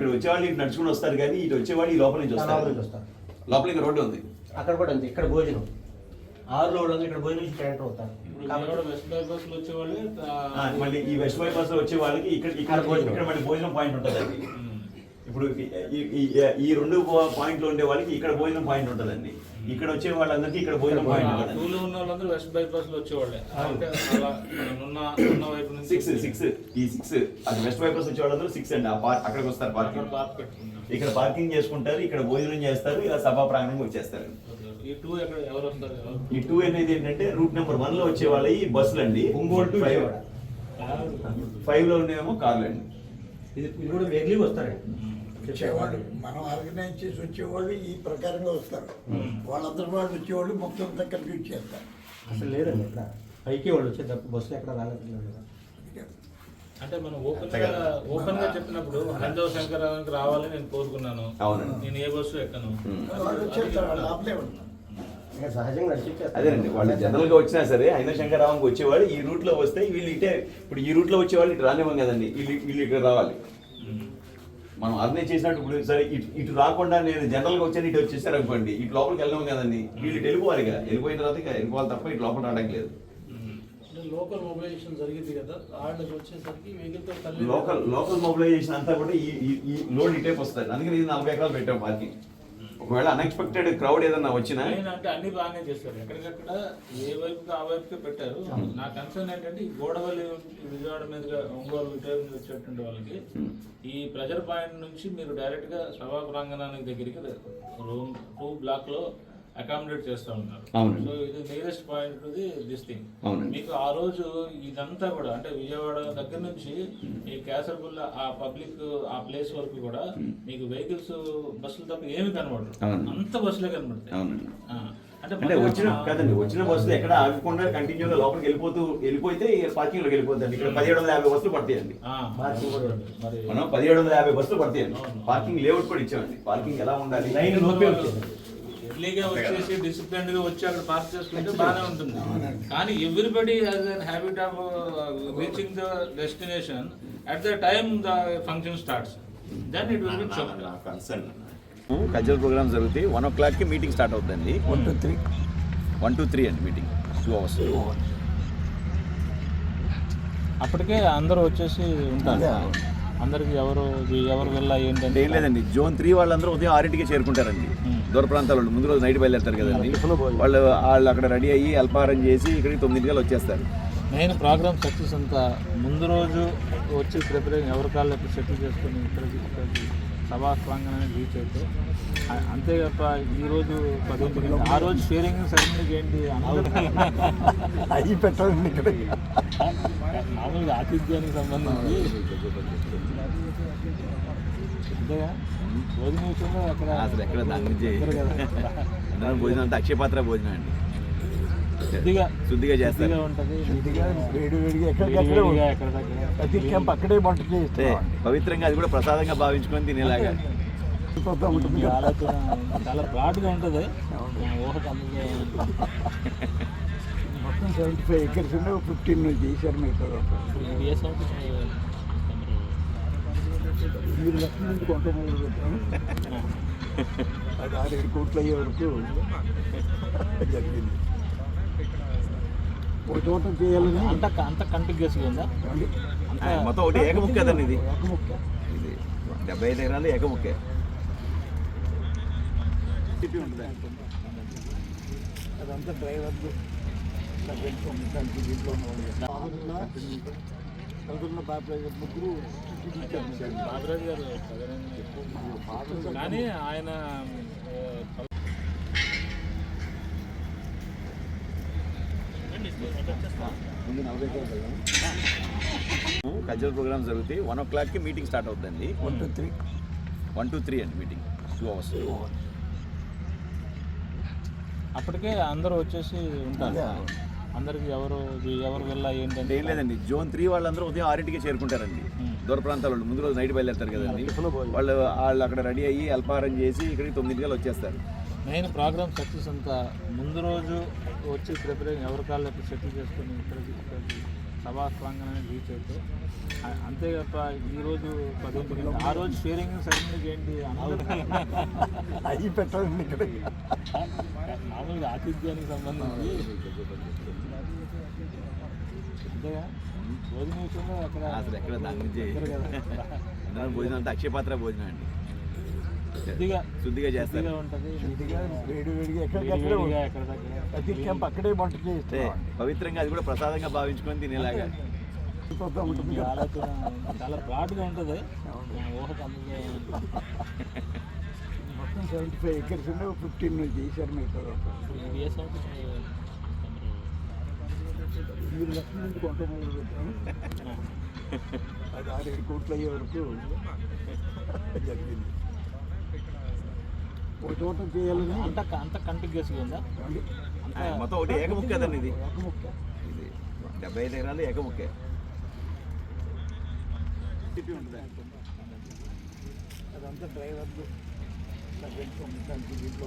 ఇక్కడ వచ్చేవాళ్ళు ఇటు నడుచుకుని వస్తారు కానీ ఇటు వచ్చేవాళ్ళు ఈ లోపల నుంచి వస్తారు. వస్తారు. లోపల ఇంకా రోడ్డు ఉంది. అక్కడ కూడా ఉంది ఇక్కడ భోజనం. ఆరు లోడ్లు ఇక్కడ భోజనం నుంచి ఎంటర్ అవుతారు. మళ్ళీ ఈ వెస్ట్ బైపాస్లో వచ్చే వాళ్ళకి ఇక్కడ ఇక్కడ భోజనం. ఇక్కడ మళ్ళీ భోజనం పాయింట్ ఉంటుందండి ఉమ్. ఇప్పుడు ఈ- ఈ- ఈ రెండు పాయింట్లు ఉండే వాళ్ళకి ఇక్కడ భోజనం పాయింట్ ఉంటుందండి. ఇక్కడ వచ్చే వాళ్ళందరికీ ఇక్కడ భోజనం పాయింట్ టూలో ఉన్న వాళ్ళందరూ వెస్ట్ బైపాస్లో వచ్చేవాళ్ళే. అంటే అలా ఉన్న ఉన్న వైపు నుంచి సిక్స్ సిక్స్ ఈ సిక్స్ అది వెస్ట్ బైపాస్ వచ్చే వాళ్ళందరూ సిక్స్ అండి. ఆ పార్క్ అక్కడికి వస్తారు పార్కింగ్ ఇక్కడ పార్కింగ్ చేసుకుంటారు ఇక్కడ భోజనం చేస్తారు ఇలా సభా ప్రాంగణంకి వచ్చేస్తారు. ఈ టూ ఎక్కడ ఎవరు వస్తారు? ఎవరు? ఈ టూ అనేది ఏంటంటే రూట్ నెంబర్ వన్లో వచ్చే వాళ్ళ ఈ బస్సులు అండి. ఒంగోలు టు ఫైవ్లో ఉండేమో కార్లు అండి. ఇది ఇది కూడా వెర్లీ వస్తారండి. వచ్చేవాళ్ళు. మనం ఆర్గనైజ్ చేసి వచ్చేవాళ్ళు ఈ ప్రకారంగా వస్తారు. వాళ్ళందరూ వాళ్ళు వచ్చేవాళ్ళు మొత్తం అంతా కలిపి వచ్చేస్తారు అసలు లేదండి ఇక్కడ. పైకి వాళ్ళు వచ్చే తప్ప బస్సులు ఎక్కడ రాలేదు కదా అంటే మనం ఓపెన్గా ఓపెన్గా చెప్పినప్పుడు హైందవ శంకరానికి రావాలని నేను కోరుకున్నాను. అవునండి. నేను ఏ బస్సు ఎక్కను? సహజంగా అదేనండి వాళ్ళు జనరల్గా వచ్చినా సరే అయిన శంకరరావుకి వచ్చేవాళ్ళు ఈ రూట్లో వస్తే వీళ్ళు ఇటే ఇప్పుడు ఈ రూట్లో వచ్చేవాళ్ళు ఇటు రానివ్వం కదండి. వీళ్ళు వీళ్ళు ఇక్కడ రావాలి. మనం ఆర్గనైజ్ చేసినట్టు ఇప్పుడు సరే ఇటు ఇటు రాకుండా నేను జనరల్గా వచ్చాను ఇటు వచ్చేసారు అనుకోండి ఇటు లోపలికి వెళ్ళాం కదండి వీళ్ళు ఇటు వెళ్ళిపోవాలి ఇక వెళ్ళిపోయిన తర్వాత ఇక వెళ్ళిపోవాలి తప్ప ఇటు లోపల రావడానికి లేదు. లోకల్ మొబిలైజేషన్ జరిగింది కదా వాళ్ళకి వచ్చేసరికి లోకల్ లోకల్ మొబిలైజేషన్ అంతా కూడా ఈ లోడ్ ఇటే వస్తుంది. అందుకని నలభై ఎకరాలు పెట్టాం పార్కింగ్. ఒకవేళ అన్ఎక్స్పెక్టెడ్ క్రౌడ్ ఏదన్నా వచ్చినా అంటే అన్ని బాగానే చేస్తారు. ఎక్కడికక్కడ ఏ వైపుకి ఆ వైపుకే పెట్టారు. నా కన్సర్న్ ఏంటంటే ఈ గోడవల్లి విజయవాడ మీదుగా ఒంగోలు ఇటు మీద వచ్చేటువంటి వాళ్ళకి ఈ ప్రెజర్ పాయింట్ నుంచి మీరు డైరెక్ట్గా సభా ప్రాంగణానికి దగ్గరికి రూమ్ టూ బ్లాక్లో అకామిడేట్ చేస్తూ ఉన్నారు. సో ఇది నియరెస్ట్ పాయింట్ దిస్ థింగ్. మీకు ఆ రోజు ఇదంతా కూడా అంటే విజయవాడ దగ్గర నుంచి ఈ కేసరపుల్ల ఆ పబ్లిక్ ఆ ప్లేస్ వరకు కూడా మీకు వెహికల్స్ బస్సులు తప్ప ఏమి కనబడరు. అంత బస్సులే కనబడతాయి. అంటే వచ్చిన కాదండి వచ్చిన బస్సులు ఎక్కడ ఆగకుండా కంటిన్యూగా లోపలికి వెళ్ళిపోతూ వెళ్ళిపోతే పార్కింగ్లోకి వెళ్ళిపోతుంది ఇక్కడ పదిహేడు వందల యాభై బస్సులు పడతాయండి. ఆ, మార్కింగ్ కూడా ఉంది. మరి మనం పదిహేడు వందల యాభై బస్సులు పడతాయండి. పార్కింగ్ లేఅవుట్ కూడా ఇచ్చామండి. పార్కింగ్ ఎలా ఉండాలి? లైన్ లోపే ఎర్లీగా వచ్చేసి డిసిప్లిన్గా వచ్చి అక్కడ పార్క్ చేసుకుంటే బాగానే ఉంటుంది. కానీ everybody has an habit of reaching the destination at the time the function starts then it will be cultural programme జరుగుతాయి వన్ ఓ క్లాక్కి మీటింగ్ స్టార్ట్ అవుతుందండి. One two three one two three అండి మీటింగ్ టూ అవర్స్ అప్పటికే అందరూ వచ్చేసి ఉంటారు. అందరికి ఎవరు ఎవరు వెళ్ళా ఏంటంటే ఏం లేదండి. జోన్ త్రీ వాళ్ళందరూ ఉదయం ఆరింటికి చేరుకుంటారండి. దూర ప్రాంతాల వాళ్ళు ముందు రోజు నైట్ బయలుదేరుతారు కదండి. వాళ్ళు వాళ్ళు అక్కడ రెడీ అయ్యి అల్పాహారం చేసి ఇక్కడికి తొమ్మిదింటికల్ వచ్చేస్తారు. మెయిన్ ప్రోగ్రామ్ సక్సెస్ అంతా ముందు రోజు వచ్చి ప్రిపరేషన్ ఎవరి కాళ్ళు సెటిల్ చేసుకొని సభా ప్రాంగణానికి రీచ్ అయితే అంతే తప్ప ఈ రోజు పదింటికి ఆ రోజు షేరింగ్ సడన్గా ఏంటి అవి పెట్టాలండి ఇక్కడ. మామూలుగా ఆతిథ్యానికి సంబంధించి. అంతేగా? భోజన విషయంలో అక్కడ అసలు ఎక్కడ దాని గురించి భోజనం అంతా అక్షయపాత్ర భోజనం అండి. శుద్ధిగా శుద్ధిగా చేస్తారు. ప్రతి క్యాంప్ అక్కడే వంట పవిత్రంగా అది కూడా ప్రసాదంగా భావించుకొని తినేలాగా. చాలా బ్రాడ్గా ఉంటుంది. మొత్తం సెవెంటీ ఫైవ్ ఎకర్స్ ఉండే ఫిఫ్టీన్ చేశారు మీకు ఎనిమిది లక్షల నుంచి కొంత అది ఆరేడు కోట్లు అయ్యే వరకు జరిగింది. ఒక చోట చేయాలని. అంత అంత కంటిగ్యూస్గా ఉందా? మొత్తం ఒకటి ఏకముఖ కదండి ఇది. ఇది డెబ్బై ఐదు ఎకరాలు ఏకముఖే అదంతా డ్రైవర్లు ముగ్గురు బాబురాజు గారు కానీ ఆయన కల్చరల్ ప్రోగ్రామ్ జరుగుతాయి. వన్ ఓ క్లాక్కి మీటింగ్ స్టార్ట్ అవుతుందండి. One two three. One two three అండి మీటింగ్. Two hours. అప్పటికే అందరూ వచ్చేసి ఉంటారు. అందరికి ఎవరు ఎవరు వెళ్ళా ఏంటంటే ఏం లేదండి. జోన్ త్రీ వాళ్ళందరూ ఉదయం ఆరింటికి చేరుకుంటారండి. దూర ప్రాంతాల వాళ్ళు ముందు రోజు నైట్ బయలుదేరుతారు కదండి. వాళ్ళు వాళ్ళు అక్కడ రెడీ అయ్యి అల్పాహారం చేసి ఇక్కడికి తొమ్మిదింటికల్ వచ్చేస్తారు. మెయిన్ ప్రోగ్రామ్ సక్సెస్ అంతా ముందు రోజు వచ్చి ప్రిపరేషన్ ఎవరి కాళ్ళు ఎప్పుడు సెటిల్ చేసుకొని ఇక్కడికి సభా ప్రాంగణాన్ని రీచ్ అయితే. అంతే తప్ప ఈరోజు పదిహేను ఆ రోజు షేరింగ్ సర్టిఫికేట్ ఏంటి అవి పెట్టాలండి ఇక్కడ. మామూలుగా ఆతిథ్యానికి సంబంధించి. అంతేగా? భోజన విషయంలో అక్కడ అసలు ఎక్కడ దాని గురించి భోజనం అంటే అక్షయపాత్ర భోజనం అండి. శుద్ధిగా శుద్ధిగా చేస్తారు. ఉంటుంది వేడి వేడిగా ఎక్కడికక్కడే అక్కడే వంట చేయిస్తాం పవిత్రంగా అది కూడా ప్రసాదంగా భావించుకొని తినేలాగా. చూస్తూ చాలా బ్రాడ్గా ఉంటుంది. మొత్తం సెవెంటీ ఫైవ్ ఎకర్స్ ఫిఫ్టీన్ చేశారు మీకు మీరు లక్షల నుంచి కొంత మొదలు పెట్టాము అది ఆరేడు కోట్లు అయ్యే వరకు జరిగింది. ఒక చోట చేయాలని. అంత అంత కంటిగ్యూస్గా ఉందా? మొత్తం ఒకటి ఏకముక్క కదండి ఇది. ముక్క ఇది డెబ్బై ఐదు ఎకరాలు ఏకముక్కే అదంతా డ్రైవర్లు. దీంట్లో